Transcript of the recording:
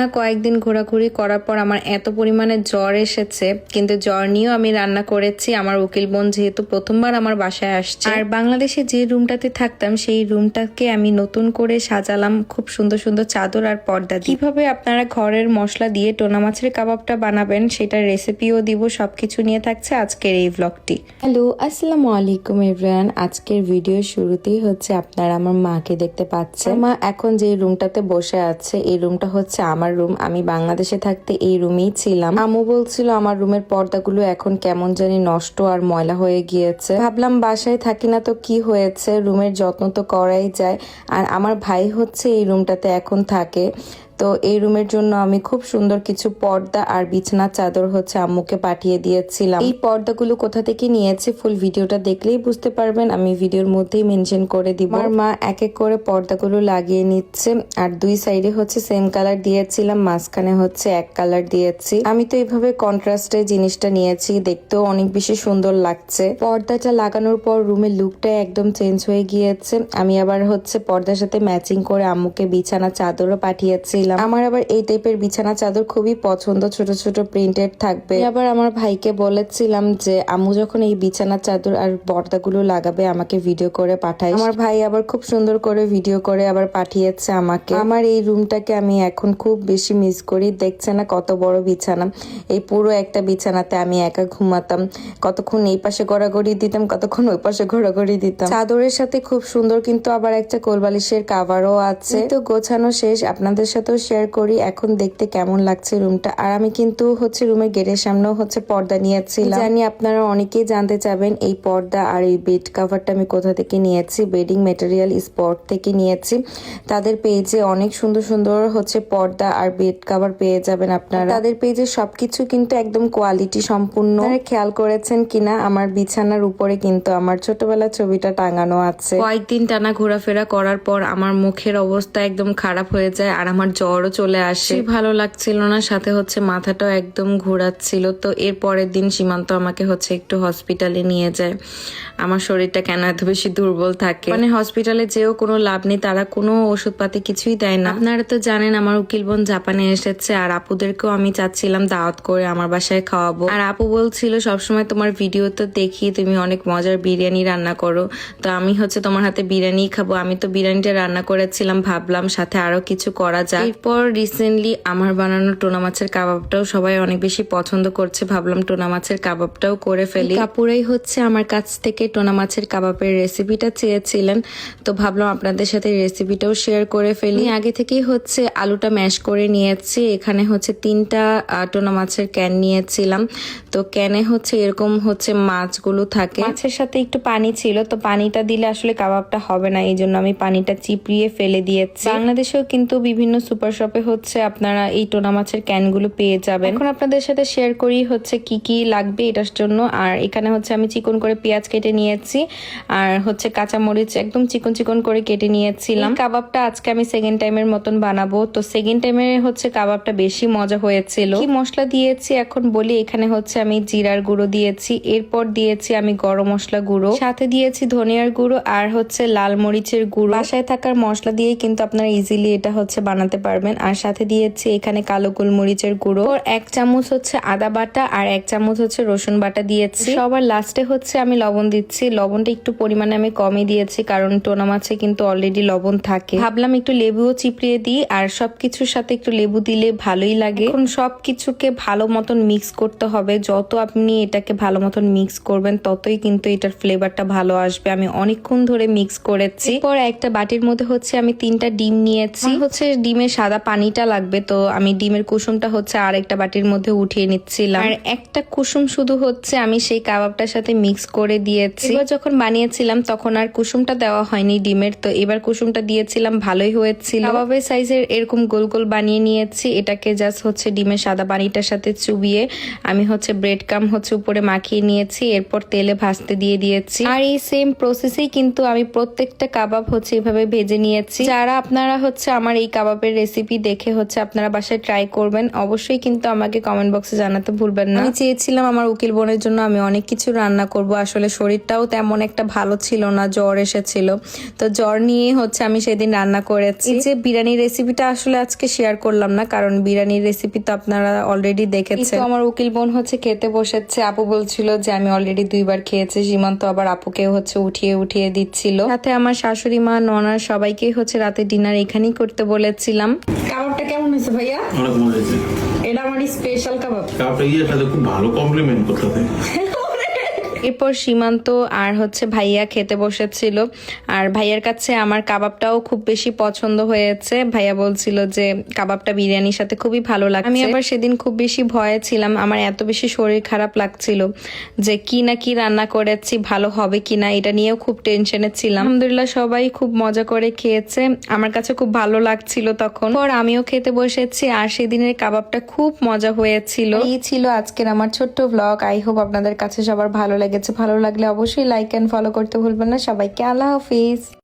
না কয়েকদিন ঘোরাঘুরি করার পর আমার এত পরিমাণে জ্বর এসেছে, কিন্তু জ্বর নিয়েও আমি রান্না করেছি। আমার উকিল বোন যেহেতু প্রথমবার আমার বাসায় আসছে। আর বাংলাদেশে যে রুমটাতে থাকতাম, সেই রুমটাকে আমি নতুন করে সাজালাম খুব সুন্দর সুন্দর চাদর আর পর্দা কীভাবে আপনারা ঘরের মশলা দিয়ে টোনা মাছের কাবাবটা বানাবেন, সেটার রেসিপিও দিব, সবকিছু নিয়ে থাকছে আজকের এই ব্লগটি হ্যালো, আসসালামু আলাইকুম এভরিওয়ান আজকের ভিডিও শুরুতেই হচ্ছে আপনারা আমার মাকে দেখতে পাচ্ছেন। মা এখন যে রুমটাতে বসে আছে, এই রুমটা হচ্ছে আমার রুম, আমি বাংলাদেশে থাকতে এই রুমেই ছিলাম। আমু বলছিল, আমার রুমের পর্দাগুলো এখন কেমন জানি নষ্ট আর ময়লা হয়ে গিয়েছে। ভাবলাম, বাসায় থাকি না তো কি হয়েছে? রুমের যত্ন তো করাই যায়। আর আমার ভাই হচ্ছে এই রুমটাতে এখন থাকে। তো এই রুমের জন্য আমি খুব সুন্দর কিছু পর্দা আর বিছানার চাদর হচ্ছে আম্মুকে পাঠিয়ে দিয়েছিলাম। এই পর্দাগুলো কোথা থেকে নিয়েছি ফুল ভিডিওটা দেখলেই বুঝতে পারবেন। আমি ভিডিওর মধ্যেই মেনশন করে দিব। আর মা এক এক করে পর্দাগুলো লাগিয়ে নিচ্ছে আর দুই সাইডে হচ্ছে সেম কালার দিয়েছিলাম, মাঝখানে হচ্ছে এক কালার দিয়েছি। আমি তো এইভাবে কন্ট্রাস্টে জিনিসটা নিয়েছি, দেখতেও অনেক বেশি সুন্দর লাগছে। পর্দাটা লাগানোর পর রুমের লুকটা একদম চেঞ্জ হয়ে গিয়েছে। আমি আবার হচ্ছে পর্দার সাথে ম্যাচিং করে আম্মুকে বিছানা চাদরও পাঠিয়েছিলাম আমার আবার এই টাইপের বিছানা চাদর খুবই পছন্দ ছোট ছোট প্রিন্টেড থাকবে। আবার আমার ভাইকে বলেছিলাম যে আম্মু যখন এই বিছানা চাদর আর পর্দাগুলো লাগাবে আমাকে ভিডিও করে পাঠাই আমার ভাই আবার খুব সুন্দর করে ভিডিও করে আবার পাঠিয়েছে আমাকে। আমার এই রুমটাকে আমি এখন খুব বেশি মিস করি। দেখছে না কত বড় বিছানা। এই পুরো একটা বিছানাতে আমি একা ঘুমাতাম। কতক্ষণ এই পাশে গড়াগড়ি দিতাম কতক্ষণ ওই পাশে ঘোরাঘড়ি দিতাম। চাদরের সাথে খুব সুন্দর কিন্তু আবার একটা কোলবালিশের কাভারও আছে। তো গোছানো শেষ। আপনাদের সাথেও শেয়ার করি। এখন দেখতে কেমন লাগছে রুমটা আর আমি কিন্তু হচ্ছে রুমের গেটের সামনেও হচ্ছে পর্দা নিয়েছিলাম। জানি আপনারা অনেকেই জানতে চাবেন এই পর্দা আর এই বেড কাভারটা আমি কোথা থেকে নিয়েছি? বেডিং মেটেরিয়াল স্পট থেকে নিয়েছি। তাদের পেজে অনেক সুন্দর সুন্দর হচ্ছে পর্দা আর বেড কাভার পেয়ে যাবেন আপনারা। তাদের পেজে সবকিছু কিন্তু একদম কোয়ালিটি সম্পূর্ণ। খেয়াল করেছেন কিনা? আমার বিছানার উপরে কিন্তু আমার ছোটবেলার ছবিটা টাঙানো আছে। কয়েকদিন টানা ঘোরাফেরা করার পর আমার মুখের অবস্থা একদম খারাপ হয়ে যায় আর আমার জ্বরও চলে আসে। ভালো লাগছিল না? সাথে হচ্ছে মাথাটাও একদম ঘোরাচ্ছিল। তো এর পরের দিন সীমান্ত আমাকে হচ্ছে একটু হসপিটালে নিয়ে যায়। আমার শরীরটা কেন এত বেশি দুর্বল থাকে? মানে হসপিটালে যেও কোনো লাভ নেই তারা কোনো ওষুধপাতি কিছুই দেয় না। আপনারা তো জানেন আমার উকিল বোন জাপানে এসেছে আর আপুদেরকেও আমি চাচ্ছিলাম দাওয়াত করে আমার বাসায় খাওয়াবো। আর আপু বলছিল সবসময় তোমার ভিডিও তো দেখি তুমি অনেক মজার বিরিয়ানি রান্না করো। তো আমি হচ্ছে তোমার হাতে বিরিয়ানি খাব। আমি তো বিরিয়ানিটা রান্না করেছিলাম ভাবলাম সাথে আরও কিছু করা যায় এরপর রিসেন্টলি আমার বানানো টোনা মাছের কাবাবটাও সবাই অনেক বেশি পছন্দ করছে। ভাবলাম টোনা মাছের কাবাবটাও করে ফেলি। কাপুরাই হচ্ছে আমার কাছ থেকে টোনা মাছের কাবাবের রেসিপিটা চেয়েছিলেন। তো ভাবলাম আপনাদের সাথে রেসিপিটাও শেয়ার করে ফেলি। আগে থেকেই হচ্ছে আলুটা ম্যাশ করে নিয়েছি। এখানে হচ্ছে তিনটা টোনা মাছের ক্যান নিয়েছিলাম। তো ক্যানে হচ্ছে এরকম হচ্ছে মাছগুলো থাকে। মাছের সাথে একটু পানি ছিল তো পানিটা দিলে আসলে কাবাবটা হবে না। এই জন্য আমি পানিটা চিপড়িয়ে ফেলে দিয়েছি। বাংলাদেশেও কিন্তু বিভিন্ন সুপার শপে হচ্ছে আপনারা এই টোনা মাছের ক্যানগুলো পেয়ে যাবেন। এখন আপনাদের সাথে শেয়ার করি হচ্ছে কি কি লাগবে এটার জন্য। আর এখানে হচ্ছে আমি চিকন করে পেঁয়াজ কেটে নিয়েছি আর হচ্ছে কাঁচা মরিচ একদম চিকন চিকন করে কেটে নিয়েছিলাম। কাবাবটা আজকে আমি সেকেন্ড টাইমের মতন বানাবো। তো সেকেন্ড টাইমে হচ্ছে কাবাবটা বেশি মজা হয়েছিল। কি মশলা দিয়েছি এখন বলি এখানে হচ্ছে আমি জিরার গুঁড়ো দিয়েছি এরপর দিয়েছি আমি গরম মশলা গুঁড়ো। সাথে দিয়েছি ধনিয়ার গুঁড়ো আর হচ্ছে লাল মরিচের গুঁড়ো। বাসায় থাকার মশলা দিয়েই কিন্তু আপনারা ইজিলি এটা হচ্ছে বানাতে পারবেন। আর সাথে দিয়েছি এখানে কালো গোলমরিচের গুঁড়ো। এক চামচ হচ্ছে আদা বাটা আর এক চামচ হচ্ছে রসুন বাটা দিয়েছি। সবার লাস্টে হচ্ছে আমি লবণ দিচ্ছি। লবণটা একটু পরিমাণে আমি কমই দিয়েছি কারণ টোনা মাছে কিন্তু অলরেডি লবণ থাকে। ভাবলাম একটু লেবুও চিপড়িয়ে দিই আর সবকিছুর সাথে একটু লেবু দিলে ভালোই লাগে। এখন সবকিছুকে ভালো মতন মিক্স করতে হবে। যত আপনি এটাকে ভালো মতন মিক্স করবেন, ততই কিন্তু এটার ফ্লেভারটা ভালো আসবে। আমি অনেকক্ষণ ধরে মিক্স করেছি। পর একটা বাটির মধ্যে হচ্ছে আমি তিনটা ডিম নিয়েছি। হচ্ছে ডিমের সাদা পানিটা লাগবে তো আমি ডিমের কুসুমটা হচ্ছে আর একটা বাটির মধ্যে উঠিয়ে নিচ্ছিলাম। আর একটা কুসুম শুধু হচ্ছে আমি সেই কাবাবটার সাথে মিক্স করে দিয়েছি। এবার যখন বানিয়েছিলাম তখন আর কুসুমটা দেওয়া হয়নি ডিমের তো এবার কুসুমটা দিয়েছিলাম ভালোই হয়েছিল। কাবাবের সাইজের এরকম গোল গোল বানিয়ে নিয়েছি এটাকে জাস্ট হচ্ছে ডিমের সাদা পানিটার সাথে চুবিয়ে আমি হচ্ছে ব্রেড কাম হচ্ছে উপরে মাখিয়ে নিয়েছি এরপর তেলে ভাজতে দিয়ে দিয়েছি। আর এই সেম প্রসেসেই কিন্তু আমি প্রত্যেকটা কাবাব হচ্ছে এভাবে ভেজে নিয়েছি। যারা আপনারা হচ্ছে আমার এই কাবাবের রেসিপি দেখে হচ্ছে আপনারা বাসায় ট্রাই করবেন। অবশ্যই কিন্তু আমাকে কমেন্ট বক্সে জানাতে ভুলবেন না। আমি চেয়েছিলাম আমার উকিল বোনের জন্য আমি অনেক কিছু রান্না করব। আসলে শরীরটাও তেমন একটা ভালো ছিল না জ্বর এসেছিল। তো জ্বর নিয়ে হচ্ছে আমি সেদিন রান্না করেছি। যে বিরিয়ানির রেসিপিটা আসলে আজকে শেয়ার করলাম না কারণ বিরিয়ানির রেসিপি তো আপনারা অলরেডি দেখেছেন। তো আমার উকিল বোন হচ্ছে খেতে বসেছে। আপু বলছিল যে আমি অলরেডি দুইবার খেয়েছি সীমান্ত আবার আপুকে হচ্ছে উঠিয়ে উঠিয়ে দিচ্ছিল। সাথে আমার শাশুড়ি মা ননা সবাইকেই হচ্ছে রাতে ডিনার এখানেই করতে বলেছিলাম। কাবাবটা কেমন হয়েছে ভাইয়া? অনেক মজা হয়েছে। এটা আমার স্পেশাল কাবাব। কাবাবটা ইয়ে খুব ভালো কমপ্লিমেন্ট করতেছে এরপর সীমান্ত আর হচ্ছে ভাইয়া খেতে বসেছিল। আর ভাইয়ার কাছে আমার কাবাবটাও খুব বেশি পছন্দ হয়েছে। ভাইয়া বলছিল যে কাবাবটা বিরিয়ানির সাথে খুবই ভালো লাগছে। আমি আবার সেদিন খুব বেশি ভয়ে ছিলাম। আমার এত বেশি শরীর খারাপ লাগছিল যে কি না কি রান্না করেছি, ভালো হবে কিনা এটা নিয়েও খুব টেনশনে ছিলাম। আলহামদুলিল্লাহ সবাই খুব মজা করে খেয়েছে। আমার কাছে খুব ভালো লাগছিল তখন। পর আমিও খেতে বসেছি। আর সেদিনের কাবাবটা খুব মজা হয়েছিল। এই ছিল আজকের আমার ছোট্ট ব্লগ আই হোপ আপনাদের কাছে সবার ভালো লেগেছে ভালো লাগলে অবশ্যই লাইক অ্যান্ড ফলো করতে ভুলবেন না। সবাইকে আল্লাহ হাফিজ।